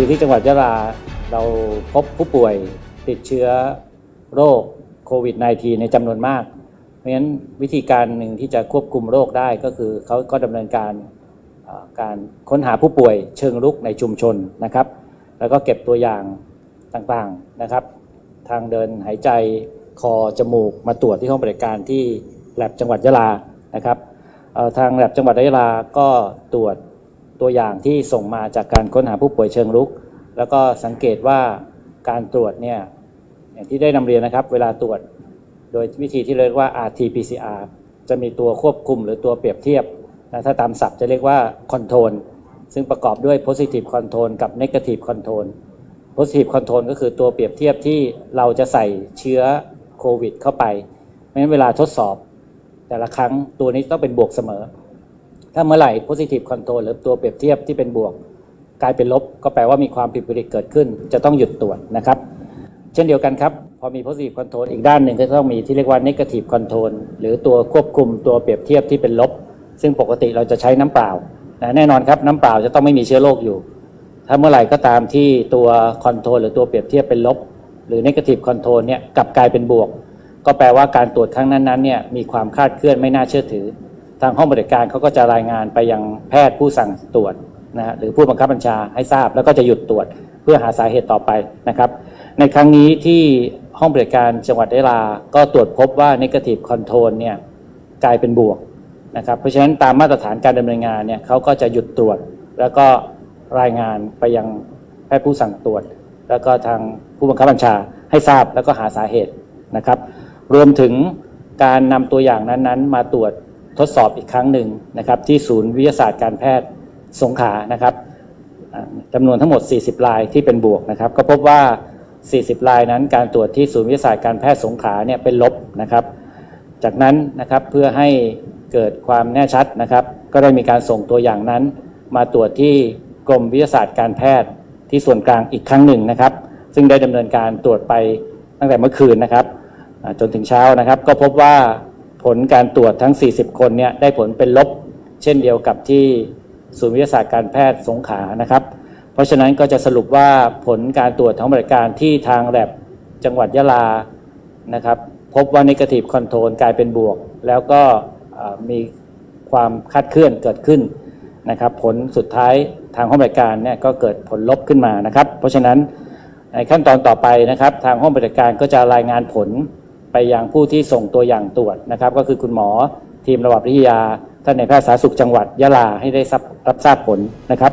คือที่จังหวัดยะลาเราพบผู้ป่วยติดเชื้อโรคโควิด -19 ในจำนวนมาก เพราะฉะนั้นวิธีการหนึ่งที่จะควบคุมโรคได้ก็คือเขาก็ดำเนินการการค้นหาผู้ป่วยเชิงรุกในชุมชนนะครับ แล้วก็เก็บตัวอย่างต่างๆนะครับ ทางเดินหายใจคอจมูกมาตรวจที่ห้องบริการที่แลบจังหวัดยะลานะครับทางแลบจังหวัดยะลาก็ตรวจ ตัวอย่างที่ส่งมาจากการค้นหาผู้ป่วยเชิงรุก แล้วก็สังเกตว่าการตรวจเนี่ยอย่างที่ได้นำเรียนนะครับ เวลาตรวจโดยวิธีที่เรียกว่า RT-PCR จะมีตัวควบคุมหรือตัวเปรียบเทียบนะถ้าตามศัพท์จะเรียกว่า Control ซึ่งประกอบด้วย Positive Control กับ Negative Control Positive Control ก็คือตัวเปรียบเทียบที่เราจะใส่เชื้อโควิด เข้าไปเพราะฉะนั้นเวลาทดสอบ แต่ละครั้งตัวนี้ต้องเป็นบวกเสมอ ถ้าเมื่อไหร่ positive control หรือตัวเปรียบเทียบที่เป็นบวก กลายเป็นลบ ก็แปลว่ามีความผิดปกติเกิดขึ้น จะต้องหยุดตรวจนะครับ เช่นเดียวกันครับ พอมี positive control อีกด้านหนึ่งก็ต้องมีที่เรียกว่า negative control หรือตัวควบคุมตัวเปรียบเทียบที่เป็นลบ ซึ่งปกติเราจะใช้น้ำเปล่าแน่นอนครับน้ำเปล่าจะต้องไม่มีเชื้อโรคอยู่ ถ้าเมื่อไหร่ก็ตามที่ตัวคอนโทรลหรือตัวเปรียบเทียบเป็นลบ หรือ negative control เนี่ยกลับกลายเป็นบวก ก็แปลว่าการตรวจครั้งนั้นๆเนี่ยมีความคาดเคลื่อนไม่น่าเชื่อถือ ทางห้องบริการเขาก็จะรายงานไปยังแพทย์ผู้สั่งตรวจนะฮะหรือผู้บังคับบัญชาให้ทราบ แล้วก็จะหยุดตรวจเพื่อหาสาเหตุต่อไปนะครับ ในครั้งนี้ที่ห้องบริการจังหวัดยะลาก็ตรวจพบว่า negative control เนี่ยกลายเป็นบวกนะครับเพราะฉะนั้นตามมาตรฐานการดำเนินงานเนี่ยเขาก็จะหยุดตรวจ แล้วก็รายงานไปยังแพทย์ผู้สั่งตรวจ แล้วก็ทางผู้บังคับบัญชาให้ทราบแล้วก็หาสาเหตุนะครับ รวมถึงการนำตัวอย่างนั้นๆ มาตรวจ ทดสอบอีกครั้งหนึ่งนะครับที่ศูนย์วิทยาศาสตร์การแพทย์สงขลานะครับจำนวนทั้งหมด 40 รายที่เป็นบวกนะครับก็พบว่า 40 รายนั้นการตรวจที่ศูนย์วิทยาศาสตร์การแพทย์สงขลาเนี่ยเป็นลบนะครับ จากนั้นนะครับเพื่อให้เกิดความแน่ชัดนะครับ ก็ได้มีการส่งตัวอย่างนั้น มาตรวจที่กรมวิทยาศาสตร์การแพทย์ที่ส่วนกลางอีกครั้งหนึ่งนะครับ ซึ่งได้ดำเนินการตรวจไปตั้งแต่เมื่อคืนนะครับจนถึงเช้านะครับ ก็พบว่า ผลการตรวจทั้ง 40 คนเนี่ยได้ผลเป็นลบ เช่นเดียวกับที่ศูนย์วิทยาศาสตร์การแพทย์สงขลานะครับ เพราะฉะนั้นก็จะสรุปว่าผลการตรวจทั้งบริการที่ทางแลบจังหวัดยะลานะครับพบว่า negative control กลายเป็นบวก แล้วก็มีความคาดเคลื่อนเกิดขึ้นนะครับผลสุดท้ายทางห้องบริการเนี่ยก็เกิดผลลบขึ้นมานะครับ เพราะฉะนั้นในขั้นตอนต่อไปนะครับ ทางห้องบริการก็จะรายงานผล ไปยังผู้ที่ส่งตัวอย่างตรวจนะครับ ก็คือคุณหมอทีมระบาดวิทยา ท่านในแพทย์สาธารณสุขจังหวัดยะลาให้ได้รับทราบผลนะครับ